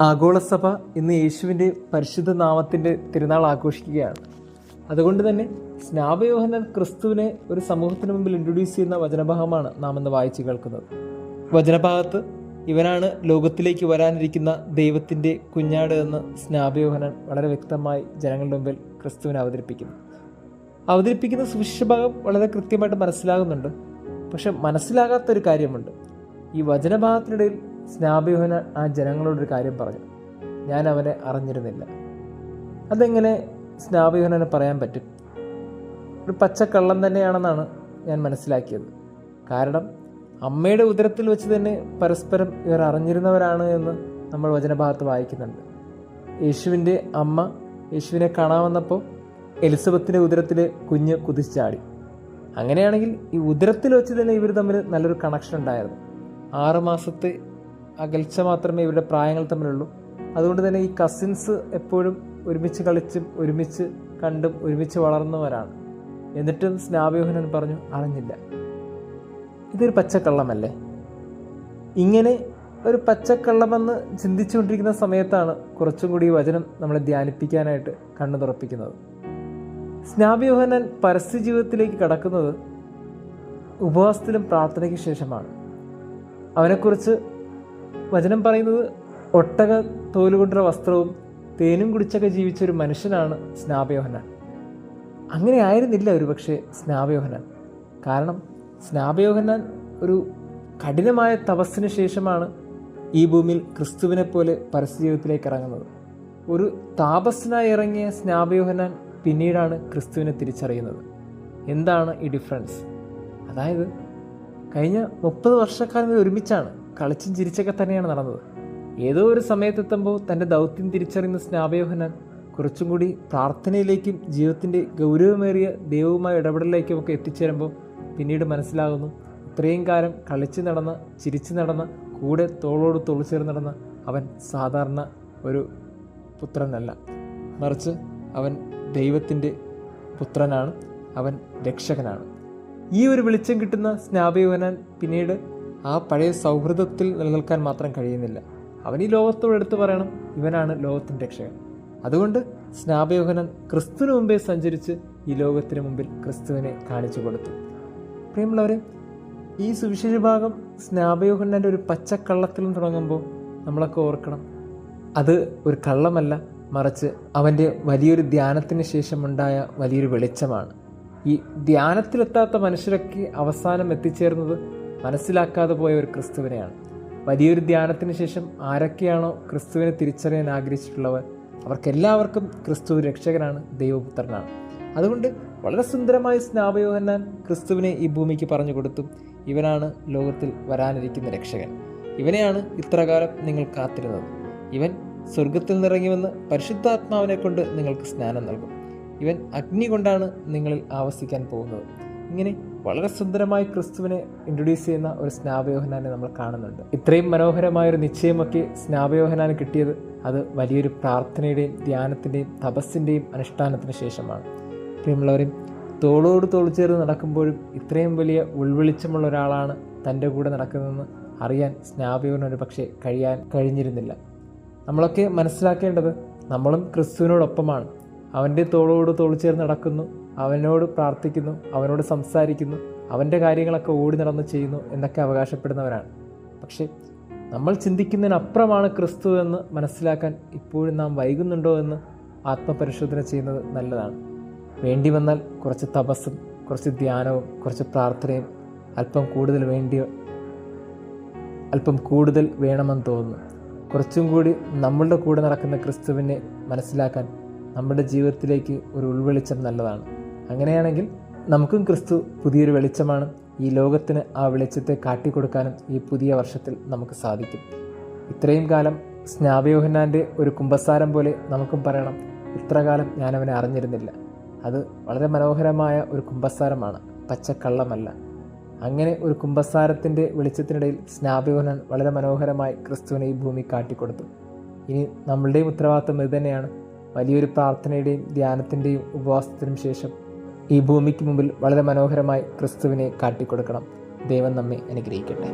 ആഗോളസഭ ഇന്ന് യേശുവിന്റെ പരിശുദ്ധ നാമത്തിന്റെ തിരുനാൾ ആഘോഷിക്കുകയാണ്. അതുകൊണ്ട് തന്നെ സ്നാപയോഹനൻ ക്രിസ്തുവിനെ ഒരു സമൂഹത്തിന് മുമ്പിൽ ഇൻട്രൊഡ്യൂസ് ചെയ്യുന്ന വചനഭാഗമാണ് നാം ഇന്ന് വായിച്ചു കേൾക്കുന്നത്. വചനഭാഗത്ത് ഇവനാണ് ലോകത്തിലേക്ക് വരാനിരിക്കുന്ന ദൈവത്തിന്റെ കുഞ്ഞാട് എന്ന് സ്നാപയോഹനൻ വളരെ വ്യക്തമായി ജനങ്ങളുടെ മുമ്പിൽ ക്രിസ്തുവിനെ അവതരിപ്പിക്കുന്നു. അവതരിപ്പിക്കുന്ന സുവിശഭാഗം വളരെ കൃത്യമായിട്ട് മനസ്സിലാകുന്നുണ്ട്. പക്ഷെ മനസ്സിലാകാത്തൊരു കാര്യമുണ്ട്. ഈ വചനഭാഗത്തിനിടയിൽ സ്നാപയോഹന ആ ജനങ്ങളോടൊരു കാര്യം പറഞ്ഞു. ഞാൻ അവനെ അറിഞ്ഞിരുന്നില്ല. അതെങ്ങനെ സ്നാപയോഹനന് പറയാൻ പറ്റും? ഒരു പച്ചക്കള്ളം തന്നെയാണെന്നാണ് ഞാൻ മനസ്സിലാക്കിയത്. കാരണം അമ്മയുടെ ഉദരത്തിൽ വെച്ച് തന്നെ പരസ്പരം ഇവർ അറിഞ്ഞിരുന്നവരാണ് എന്ന് നമ്മൾ വചനഭാഗത്ത് വായിക്കുന്നുണ്ട്. യേശുവിന്റെ അമ്മ യേശുവിനെ കാണാമെന്നപ്പോൾ എലിസബത്തിന്റെ ഉദരത്തിൽ കുഞ്ഞ് കുതിച്ചാടി അങ്ങനെയാണെങ്കിൽ ഈ ഉദരത്തിൽ വെച്ച് തന്നെ ഇവർ തമ്മിൽ നല്ലൊരു കണക്ഷൻ ഉണ്ടായിരുന്നു. ആറ് മാസത്തെ അകൽച്ച മാത്രമേ ഇവരുടെ പ്രായങ്ങൾ തമ്മിലുള്ളൂ. അതുകൊണ്ട് തന്നെ ഈ കസിൻസ് എപ്പോഴും ഒരുമിച്ച് കളിച്ചും ഒരുമിച്ച് കണ്ടും ഒരുമിച്ച് വളർന്നവരാണ്. എന്നിട്ടും സ്നാപയോഹനൻ പറഞ്ഞു അറിഞ്ഞില്ല. ഇതൊരു പച്ചക്കള്ളമല്ലേ? ഇങ്ങനെ ഒരു പച്ചക്കള്ളമെന്ന് ചിന്തിച്ചുകൊണ്ടിരിക്കുന്ന സമയത്താണ് കുറച്ചും കൂടി വചനം നമ്മളെ ധ്യാനിപ്പിക്കാനായിട്ട് കണ്ണു തുറപ്പിക്കുന്നത്. സ്നാപയോഹനൻ പരസ്യ ജീവിതത്തിലേക്ക് കടക്കുന്നത് ഉപവാസത്തിലും പ്രാർത്ഥനയ്ക്ക് ശേഷമാണ്. അവനെക്കുറിച്ച് വചനം പറയുന്നത് ഒട്ടക തോലുകൊണ്ടുള്ള വസ്ത്രവും തേനും കുടിച്ചൊക്കെ ജീവിച്ച ഒരു മനുഷ്യനാണ് സ്നാപയോഹനാൻ. അങ്ങനെ ആയിരുന്നില്ല ഒരുപക്ഷെ സ്നാപയോഹനാൻ. കാരണം സ്നാപയോഹനാൻ ഒരു കഠിനമായ തപസ്സിന് ശേഷമാണ് ഈ ഭൂമിയിൽ ക്രിസ്തുവിനെ പോലെ പരസ്യജീവിതത്തിലേക്ക് ഇറങ്ങുന്നത്. ഒരു താപസ്സനായി ഇറങ്ങിയ സ്നാപയോഹനാൻ പിന്നീടാണ് ക്രിസ്തുവിനെ തിരിച്ചറിയുന്നത്. എന്താണ് ഈ ഡിഫറൻസ്? അതായത് കഴിഞ്ഞ മുപ്പത് വർഷക്കാലം ഒരുമിച്ചാണ്. കളിച്ചും ചിരിച്ചൊക്കെ തന്നെയാണ് നടന്നത്. ഏതോ ഒരു സമയത്തെത്തുമ്പോൾ തന്റെ ദൗത്യം തിരിച്ചറിയുന്ന സ്നാപയോഹനൻ കുറച്ചും കൂടി പ്രാർത്ഥനയിലേക്കും ജീവിതത്തിന്റെ ഗൗരവമേറിയ ദൈവവുമായ ഇടപെടലിലേക്കും ഒക്കെ എത്തിച്ചേരുമ്പോൾ പിന്നീട് മനസ്സിലാകുന്നു ഇത്രയും കാലം കളിച്ചു നടന്ന ചിരിച്ചു നടന്ന കൂടെ തോളോട് തോൾ ചേർന്ന് നടന്ന അവൻ സാധാരണ ഒരു പുത്രനല്ല. മറിച്ച് അവൻ ദൈവത്തിന്റെ പുത്രനാണ് അവൻ രക്ഷകനാണ്. ഈ ഒരു വെളിച്ചം കിട്ടുന്ന സ്നാപയോഹനാൻ പിന്നീട് ആ പഴയ സൗഹൃദത്തിൽ നിലനിൽക്കാൻ മാത്രം കഴിയുന്നില്ല. അവൻ ഈ ലോകത്തോട് എടുത്തു പറയണം ഇവനാണ് ലോകത്തിന്റെ രക്ഷകൻ. അതുകൊണ്ട് സ്നാപയോഹനൻ ക്രിസ്തുവിന് മുമ്പേ സഞ്ചരിച്ച് ഈ ലോകത്തിന് മുമ്പിൽ ക്രിസ്തുവിനെ കാണിച്ചു കൊടുത്തു. പ്രിയമുള്ളവരെ ഈ സുവിശേഷ ഭാഗം സ്നാപയോഹനന്റെ ഒരു പച്ചക്കള്ളത്തിൽ തുടങ്ങുമ്പോൾ നമ്മളൊക്കെ ഓർക്കണം അത് ഒരു കള്ളമല്ല മറിച്ച് അവന്റെ വലിയൊരു ധ്യാനത്തിന് ശേഷമുണ്ടായ വലിയൊരു വെളിച്ചമാണ്. ഈ ധ്യാനത്തിലെത്താത്ത മനുഷ്യരൊക്കെ അവസാനം എത്തിച്ചേർന്നത് മനസ്സിലാക്കാതെ പോയ ഒരു ക്രിസ്തുവിനെയാണ്. വലിയൊരു ധ്യാനത്തിന് ശേഷം ആരൊക്കെയാണോ ക്രിസ്തുവിനെ തിരിച്ചറിയാൻ ആഗ്രഹിച്ചിട്ടുള്ളവർ അവർക്കെല്ലാവർക്കും ക്രിസ്തു രക്ഷകനാണ് ദൈവപുത്രനാണ്. അതുകൊണ്ട് വളരെ സുന്ദരമായി സ്നാപയോഹന്നാൻ ക്രിസ്തുവിനെ ഈ ഭൂമിക്ക് പറഞ്ഞു കൊടുത്തു. ഇവനാണ് ലോകത്തിൽ വരാനിരിക്കുന്ന രക്ഷകൻ. ഇവനെയാണ് ഇത്രകാലം നിങ്ങൾ കാത്തിരുന്നത്. ഇവൻ സ്വർഗത്തിൽ നിറങ്ങിവന്ന് പരിശുദ്ധാത്മാവിനെ കൊണ്ട് നിങ്ങൾക്ക് സ്നാനം നൽകും. ഇവൻ അഗ്നി കൊണ്ടാണ് നിങ്ങളിൽ ആവസിക്കാൻ പോകുന്നത്. ഇങ്ങനെ വളരെ സുന്ദരമായി ക്രിസ്തുവിനെ ഇൻട്രൊഡ്യൂസ് ചെയ്യുന്ന ഒരു സ്നാപയോഹനാനെ നമ്മൾ കാണുന്നുണ്ട്. ഇത്രയും മനോഹരമായ ഒരു നിശ്ചയമൊക്കെ സ്നാപയോഹനാന് കിട്ടിയത് അത് വലിയൊരു പ്രാർത്ഥനയുടെയും ധ്യാനത്തിന്റെയും തപസ്സിന്റെയും അനുഷ്ഠാനത്തിന് ശേഷമാണ്. പ്രിയമുള്ളവരെയും തോളോട് തോൾ ചേർന്ന് നടക്കുമ്പോഴും ഇത്രയും വലിയ ഉൾവിളിച്ചമുള്ള ഒരാളാണ് തന്റെ കൂടെ നടക്കുന്നതെന്ന് അറിയാൻ സ്നാപയോഹന് ഒരു പക്ഷേ കഴിയാൻ കഴിഞ്ഞിരുന്നില്ല. നമ്മളൊക്കെ മനസ്സിലാക്കേണ്ടത് നമ്മളും ക്രിസ്തുവിനോടൊപ്പമാണ്. അവന്റെ തോളോട് തോൾ ചേർന്ന് നടക്കുന്നു. അവനോട് പ്രാർത്ഥിക്കുന്നു അവനോട് സംസാരിക്കുന്നു അവന്റെ കാര്യങ്ങളൊക്കെ ഓടി നടന്ന് ചെയ്യുന്നു എന്നൊക്കെ അവകാശപ്പെടുന്നവരാണ്. പക്ഷേ നമ്മൾ ചിന്തിക്കുന്നതിനപ്പുറമാണ് ക്രിസ്തു എന്ന് മനസ്സിലാക്കാൻ ഇപ്പോഴും നാം വൈകുന്നുണ്ടോ എന്ന് ആത്മപരിശോധന ചെയ്യുന്നത് നല്ലതാണ്. വേണ്ടി വന്നാൽ കുറച്ച് തപസ്സും കുറച്ച് ധ്യാനവും കുറച്ച് പ്രാർത്ഥനയും അല്പം കൂടുതൽ വേണ്ടി അല്പം കൂടുതൽ വേണമെന്ന് തോന്നുന്നു. കുറച്ചും കൂടി നമ്മളുടെ കൂടെ നടക്കുന്ന ക്രിസ്തുവിനെ മനസ്സിലാക്കാൻ നമ്മുടെ ജീവിതത്തിലേക്ക് ഒരു ഉൾവെളിച്ചം നല്ലതാണ്. അങ്ങനെയാണെങ്കിൽ നമുക്കും ക്രിസ്തു പുതിയൊരു വെളിച്ചമാണ്. ഈ ലോകത്തിന് ആ വെളിച്ചത്തെ കാട്ടിക്കൊടുക്കാനും ഈ പുതിയ വർഷത്തിൽ നമുക്ക് സാധിക്കും. ഇത്രയും കാലം സ്നാപയോഹന്നാന്റെ ഒരു കുമ്പസാരം പോലെ നമുക്കും പറയണം. ഇത്ര കാലം ഞാൻ അവനെ അറിഞ്ഞിരുന്നില്ല. അത് വളരെ മനോഹരമായ ഒരു കുമ്പസാരമാണ്. പച്ചക്കള്ളമല്ല. അങ്ങനെ ഒരു കുമ്പസാരത്തിന്റെ വെളിച്ചത്തിനിടയിൽ സ്നാപയോഹനൻ വളരെ മനോഹരമായി ക്രിസ്തുവിനെ ഈ ഭൂമി കാട്ടിക്കൊടുത്തു. ഇനി നമ്മളുടെയും ഉത്തരവാദിത്വം ഇത് തന്നെയാണ്. വലിയൊരു പ്രാർത്ഥനയുടെയും ധ്യാനത്തിന്റെയും ഉപവാസത്തിനും ശേഷം ഈ ഭൂമിക്ക് മുമ്പിൽ വളരെ മനോഹരമായി ക്രിസ്തുവിനെ കാട്ടിക്കൊടുക്കണം. ദൈവം നമ്മെ അനുഗ്രഹിക്കട്ടെ.